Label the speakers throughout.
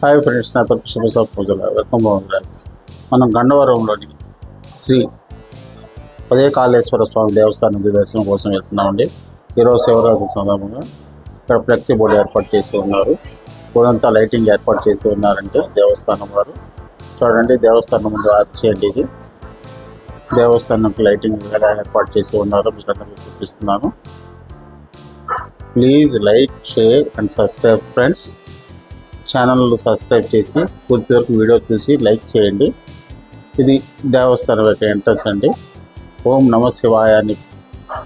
Speaker 1: Hi friends నా పేరు శుభసాబ్ పూజల వెల్కమ్ బాగుంది మనం గండవరంలోని శ్రీ పదే కాళేశ్వర స్వామి దేవస్థానం దర్శనం కోసం వెళ్తున్నామండి. ఈరోజు శివరాత్రి సందర్భంగా ఇక్కడ ఫ్లెక్సీ బోర్డు ఏర్పాటు చేసి ఉన్నారు. పూలంతా లైటింగ్ ఏర్పాటు చేసి ఉన్నారంటే దేవస్థానం వారు. చూడండి దేవస్థానం ముందు చేయండి ఇది. దేవస్థానంకి లైటింగ్ ఎలా ఏర్పాటు చేసి ఉన్నారో మీకు అందరికీ చూపిస్తున్నాను. Please like share and subscribe friends. Channel subscribe చేసి పూర్తి వరకు వీడియో చూసి లైక్ చేయండి. ఇది దేవస్థానం యొక్క ఎంట్రన్స్ అండి. ఓం నమ శివాయ అని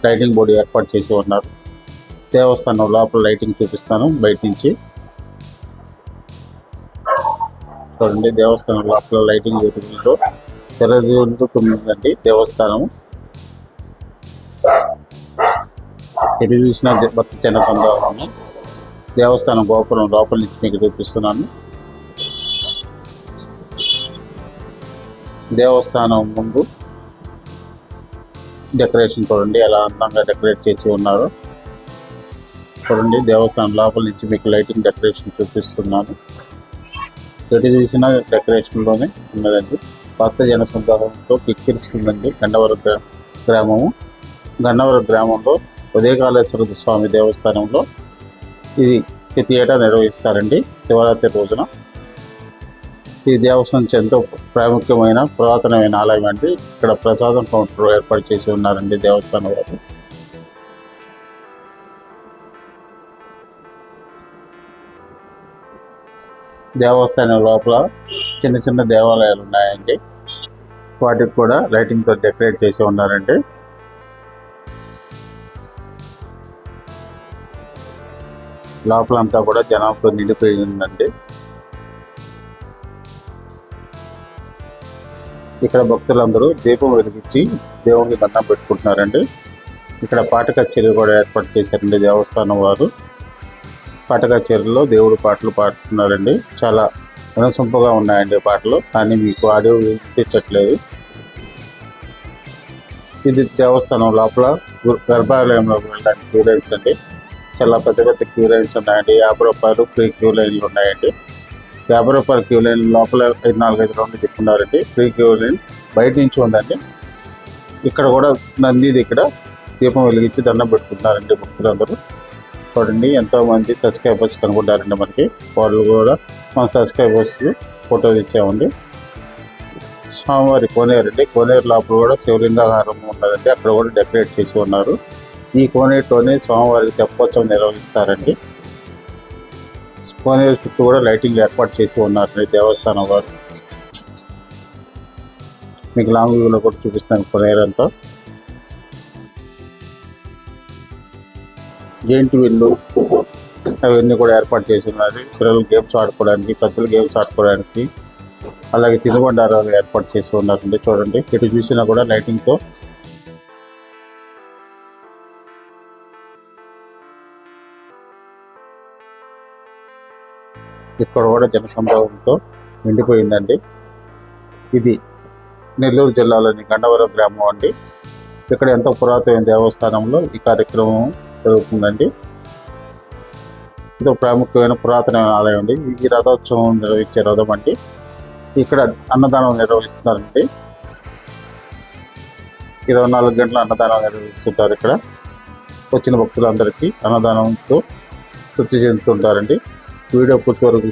Speaker 1: లైటింగ్ బోర్డు ఏర్పాటు చేసి ఉన్నారు. దేవస్థానం లోపల లైటింగ్ చూపిస్తాను బయట నుంచి. చూడండి దేవస్థానం లోపల లైటింగ్ చూపించడంలో తెరదిందుతుందండి దేవస్థానం. ఎటు చూసిన భక్తి సందర్భంగా దేవస్థానం గోపురం లోపల నుంచి మీకు చూపిస్తున్నాను. దేవస్థానం ముందు డెకరేషన్ చూడండి ఎలా అందంగా డెకరేట్ చేసి ఉన్నారు. చూడండి దేవస్థానం లోపల నుంచి మీకు లైటింగ్ డెకరేషన్ చూపిస్తున్నాను. ఎటు చూసిన డెకరేషన్లోనే ఉన్నదండి. కొత్త జన సందర్భంతో కిక్కిరిస్తుందండి గన్నవరం గ్రా- గ్రామము. గన్నవరం గ్రామంలో ఉదయకాళేశ్వర స్వామి దేవస్థానంలో ఇది ప్రతి ఏటా నిర్వహిస్తారండి శివరాత్రి రోజున. ఈ దేవస్థానం ఎంతో ప్రాముఖ్యమైన పురాతనమైన ఆలయం అండి. ఇక్కడ ప్రసాదం కౌంటర్ ఏర్పాటు చేసి ఉన్నారండి దేవస్థానం వారు దేవస్థానం లోపల చిన్న చిన్న దేవాలయాలు ఉన్నాయండి. వాటికి కూడా లైటింగ్తో డెకరేట్ చేసి ఉన్నారండి. లోపలంతా కూడా జనాలతో నిండిపోయి ఉందండి ఇక్కడ భక్తులందరూ దీపం వెలిగించి దేవునికి దండం పెట్టుకుంటున్నారండి. ఇక్కడ పాట కచేరీ కూడా ఏర్పాటు చేశారండి దేవస్థానం వారు. పాట కచేరీలో దేవుడు పాటలు పాడుతున్నారండి. చాలా వినసొంపుగా ఉన్నాయండి పాటలు కానీ మీకు ఆడియో వినిపించట్లేదు. ఇది దేవస్థానం లోపల గర్భాలయంలోకి వెళ్ళడానికి అండి. చాలా పెద్ద పెద్ద క్యూ లైన్స్ ఉన్నాయండి. యాభై రూపాయలు ఫ్రీ క్యూ లైన్లు ఉన్నాయండి. యాభై రూపాయల క్యూ లైన్ లోపల ఐదు నాలుగు రౌండ్లు తిప్పుకున్నారండి. ఫ్రీ క్యూ లైన్ బయట నుంచి ఉందండి. ఇక్కడ కూడా నందిది ఇక్కడ దీపం వెలిగించి దండం పెట్టుకుంటున్నారండి భక్తులందరూ. చూడండి ఎంతో మంది సబ్స్క్రైబర్స్ కనుక్కుంటారండి మనకి. వాళ్ళు కూడా మన సబ్స్క్రైబర్స్ ఫోటో ఇచ్చామండి స్వామివారి కోనేరు అండి కోనేరు లోపల కూడా శివలింగాహారం ఉన్నదండి. అక్కడ కూడా డెకరేట్ చేసి ఉన్నారు. ఈ కోనేరులోనే స్వామివారికి తెప్పోత్సవం నిర్వహిస్తారండి. కోనేరు చుట్టూ కూడా లైటింగ్ ఏర్పాటు చేసి ఉన్నారండి దేవస్థానం వారు. మీకు లాంగ్ వ్యూలో కూడా చూపిస్తాను కొనేరంతా. అంతా జెయింట్ వీళ్ళు అవన్నీ కూడా ఏర్పాటు చేసి ఉన్నారు. పిల్లలు గేమ్స్ ఆడుకోవడానికి పెద్దలు గేమ్స్ ఆడుకోవడానికి అలాగే తినుబండారాలు ఏర్పాటు చేసి ఉన్నారండి. చూడండి ఇటు చూసినా కూడా లైటింగ్తో ఇక్కడ కూడా జనసంభవంతో నిండిపోయిందండి. ఇది నెల్లూరు జిల్లాలోని గండవరం గ్రామం అండి. ఇక్కడ ఎంతో పురాతన దేవస్థానంలో ఈ కార్యక్రమం జరుగుతుందండి. ఇది ప్రాముఖ్యమైన పురాతనమైన ఆలయం అండి. ఈ రథోత్సవం నిర్వహించే రథం అండి. ఇక్కడ అన్నదానం నిర్వహిస్తున్నారండి. ఇరవై నాలుగు గంటల అన్నదానం నిర్వహిస్తుంటారు ఇక్కడ. వచ్చిన భక్తులందరికీ అన్నదానంతో తృప్తి చెందుతుంటారండి. వీడియో పూర్తి వరకు